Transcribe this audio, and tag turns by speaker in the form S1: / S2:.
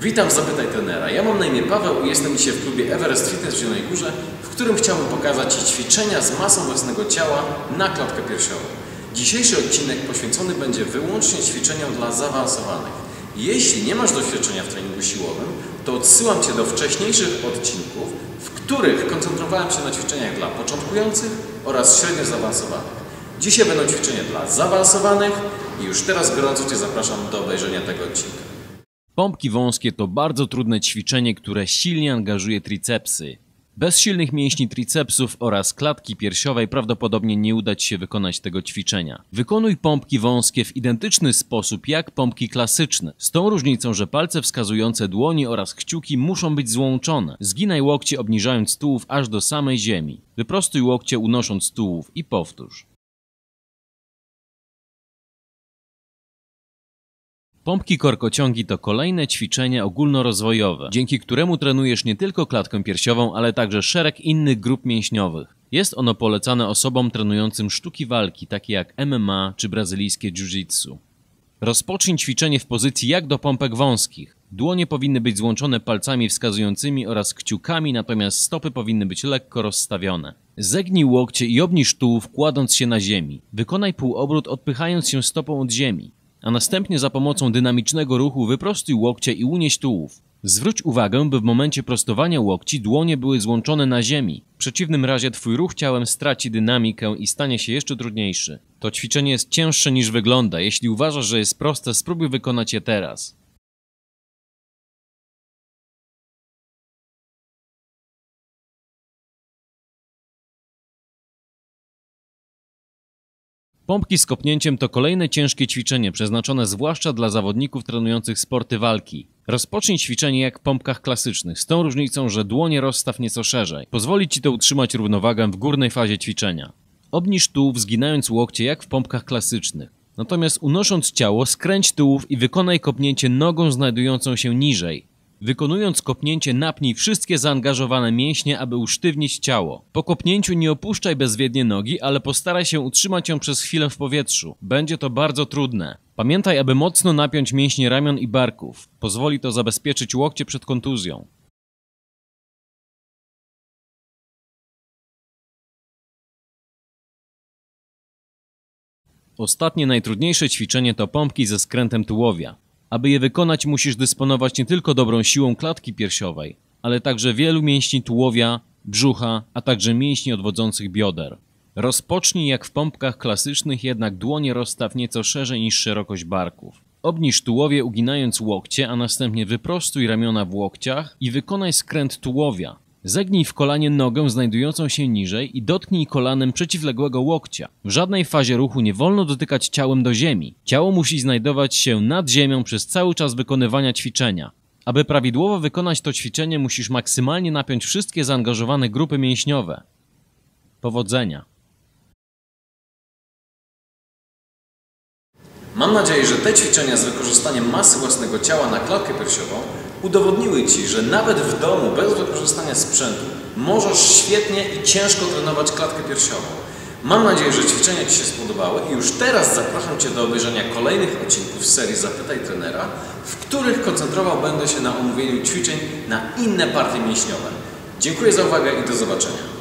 S1: Witam w Zapytaj Trenera. Ja mam na imię Paweł i jestem dzisiaj w klubie Everest Fitness w Zielonej Górze, w którym chciałbym pokazać Ci ćwiczenia z masą własnego ciała na klatkę piersiową. Dzisiejszy odcinek poświęcony będzie wyłącznie ćwiczeniom dla zaawansowanych. Jeśli nie masz doświadczenia w treningu siłowym, to odsyłam Cię do wcześniejszych odcinków, w których koncentrowałem się na ćwiczeniach dla początkujących oraz średnio zaawansowanych. Dzisiaj będą ćwiczenia dla zaawansowanych i już teraz gorąco Cię zapraszam do obejrzenia tego odcinka.
S2: Pompki wąskie to bardzo trudne ćwiczenie, które silnie angażuje tricepsy. Bez silnych mięśni tricepsów oraz klatki piersiowej prawdopodobnie nie uda Ci się wykonać tego ćwiczenia. Wykonuj pompki wąskie w identyczny sposób jak pompki klasyczne, z tą różnicą, że palce wskazujące dłoni oraz kciuki muszą być złączone. Zginaj łokcie obniżając tułów aż do samej ziemi. Wyprostuj łokcie unosząc tułów i powtórz. Pompki korkociągi to kolejne ćwiczenie ogólnorozwojowe, dzięki któremu trenujesz nie tylko klatkę piersiową, ale także szereg innych grup mięśniowych. Jest ono polecane osobom trenującym sztuki walki, takie jak MMA czy brazylijskie jiu-jitsu. Rozpocznij ćwiczenie w pozycji jak do pompek wąskich. Dłonie powinny być złączone palcami wskazującymi oraz kciukami, natomiast stopy powinny być lekko rozstawione. Zegnij łokcie i obniż tułów kładąc się na ziemi. Wykonaj półobrót odpychając się stopą od ziemi a następnie za pomocą dynamicznego ruchu wyprostuj łokcie i unieś tułów. Zwróć uwagę, by w momencie prostowania łokci dłonie były złączone na ziemi. W przeciwnym razie twój ruch ciałem straci dynamikę i stanie się jeszcze trudniejszy. To ćwiczenie jest cięższe niż wygląda. Jeśli uważasz, że jest proste, spróbuj wykonać je teraz. Pompki z kopnięciem to kolejne ciężkie ćwiczenie przeznaczone zwłaszcza dla zawodników trenujących sporty walki. Rozpocznij ćwiczenie jak w pompkach klasycznych, z tą różnicą, że dłonie rozstaw nieco szerzej. Pozwoli Ci to utrzymać równowagę w górnej fazie ćwiczenia. Obniż tułów zginając łokcie jak w pompkach klasycznych. Natomiast unosząc ciało, skręć tułów i wykonaj kopnięcie nogą znajdującą się niżej. Wykonując kopnięcie napnij wszystkie zaangażowane mięśnie, aby usztywnić ciało. Po kopnięciu nie opuszczaj bezwiednie nogi, ale postaraj się utrzymać ją przez chwilę w powietrzu. Będzie to bardzo trudne. Pamiętaj, aby mocno napiąć mięśnie ramion i barków. Pozwoli to zabezpieczyć łokcie przed kontuzją. Ostatnie najtrudniejsze ćwiczenie to pompki ze skrętem tułowia. Aby je wykonać, musisz dysponować nie tylko dobrą siłą klatki piersiowej, ale także wielu mięśni tułowia, brzucha, a także mięśni odwodzących bioder. Rozpocznij jak w pompkach klasycznych, jednak dłonie rozstaw nieco szerzej niż szerokość barków. Obniż tułowie uginając łokcie, a następnie wyprostuj ramiona w łokciach i wykonaj skręt tułowia. Zegnij w kolanie nogę znajdującą się niżej i dotknij kolanem przeciwległego łokcia. W żadnej fazie ruchu nie wolno dotykać ciałem do ziemi. Ciało musi znajdować się nad ziemią przez cały czas wykonywania ćwiczenia. Aby prawidłowo wykonać to ćwiczenie, musisz maksymalnie napiąć wszystkie zaangażowane grupy mięśniowe. Powodzenia!
S1: Mam nadzieję, że te ćwiczenia z wykorzystaniem masy własnego ciała na klatkę piersiową udowodniły Ci, że nawet w domu bez wykorzystania sprzętu możesz świetnie i ciężko trenować klatkę piersiową. Mam nadzieję, że ćwiczenia Ci się spodobały i już teraz zapraszam Cię do obejrzenia kolejnych odcinków serii Zapytaj Trenera, w których koncentrował będę się na omówieniu ćwiczeń na inne partie mięśniowe. Dziękuję za uwagę i do zobaczenia.